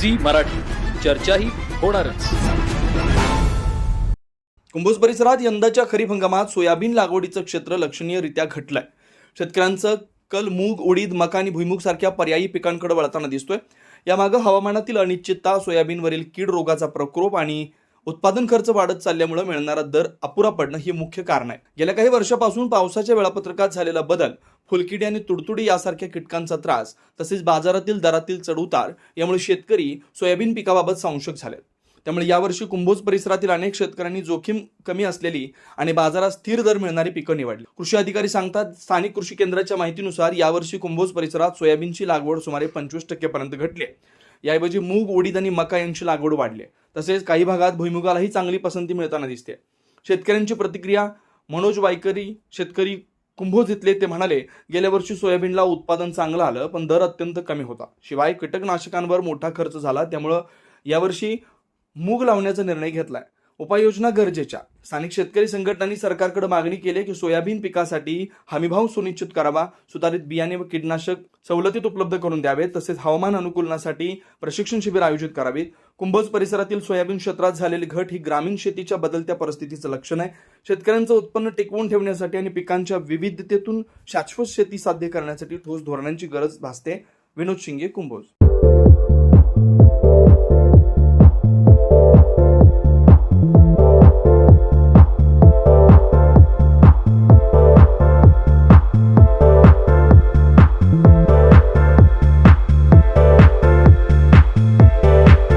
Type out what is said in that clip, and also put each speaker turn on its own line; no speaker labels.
Zee Marathi. चर्चाही होणारच.
कुंभोज परिसरात यंदाच्या खरीप हंगामात सोयाबीन लागवडीचं क्षेत्र लक्षणीयरित्या घटलंय. शेतकऱ्यांचं कल मूग उडीद मका आणि भुईमुग सारख्या पर्यायी पिकांकडे वळताना दिसतोय. यामागं हवामानातील अनिश्चितता सोयाबीनवरील कीड रोगाचा प्रकोप आणि उत्पादन खर्च वाढत चालल्यामुळे मिळणारा दर अपुरा पडणं ही मुख्य कारण आहे. गेल्या काही वर्षापासून पावसाच्या वेळापत्रकात झालेला बदल फुलकिडी आणि तुडतुडी यासारख्या कीटकांचा त्रास तसेच बाजारातील दरातील चढउतार यामुळे शेतकरी सोयाबीन पिकाबाबत संशय झाले त्यामुळे यावर्षी कुंभोज परिसरातील अनेक शेतकऱ्यांनी जोखीम कमी असलेली आणि बाजारात स्थिर दर मिळणारी पिकं निवडली. कृषी अधिकारी सांगतात स्थानिक कृषी केंद्राच्या माहितीनुसार यावर्षी कुंभोज परिसरात सोयाबीनची लागवड सुमारे पंचवीस टक्केपर्यंत घटली याऐवजी मूग उडीद आणि मका यांची लागवड वाढली आहे. तसेच काही भागात भुईमुगालाही चांगली पसंती मिळताना दिसते. शेतकऱ्यांची प्रतिक्रिया मनोज वायकरी शेतकरी कुंभोज इथले ते म्हणाले गेल्या वर्षी सोयाबीनला उत्पादन चांगलं आलं पण दर अत्यंत कमी होता. शिवाय कीटकनाशकांवर मोठा खर्च झाला त्यामुळं यावर्षी मूग लावण्याचा निर्णय घेतलाय. उपाययोजना गरजेच्या. स्थानिक शेतकरी संघटनांनी सरकारकडे मागणी केली की सोयाबीन पिकासाठी हमीभाव सुनिश्चित करावा सुधारित बियाणे व कीटनाशक सवलतीत उपलब्ध करून द्यावेत तसेच हवामान अनुकूलनासाठी प्रशिक्षण शिबिर आयोजित करावीत. कुंभोज परिसरातील सोयाबीन क्षेत्रात झालेली घट ही ग्रामीण शेतीच्या बदलत्या परिस्थितीचं लक्षण आहे. शेतकऱ्यांचं उत्पन्न टिकवून ठेवण्यासाठी आणि पिकांच्या विविधतेतून शाश्वत शेती साध्य करण्यासाठी ठोस धोरणांची गरज भासते. विनोद शिंगे कुंभोज.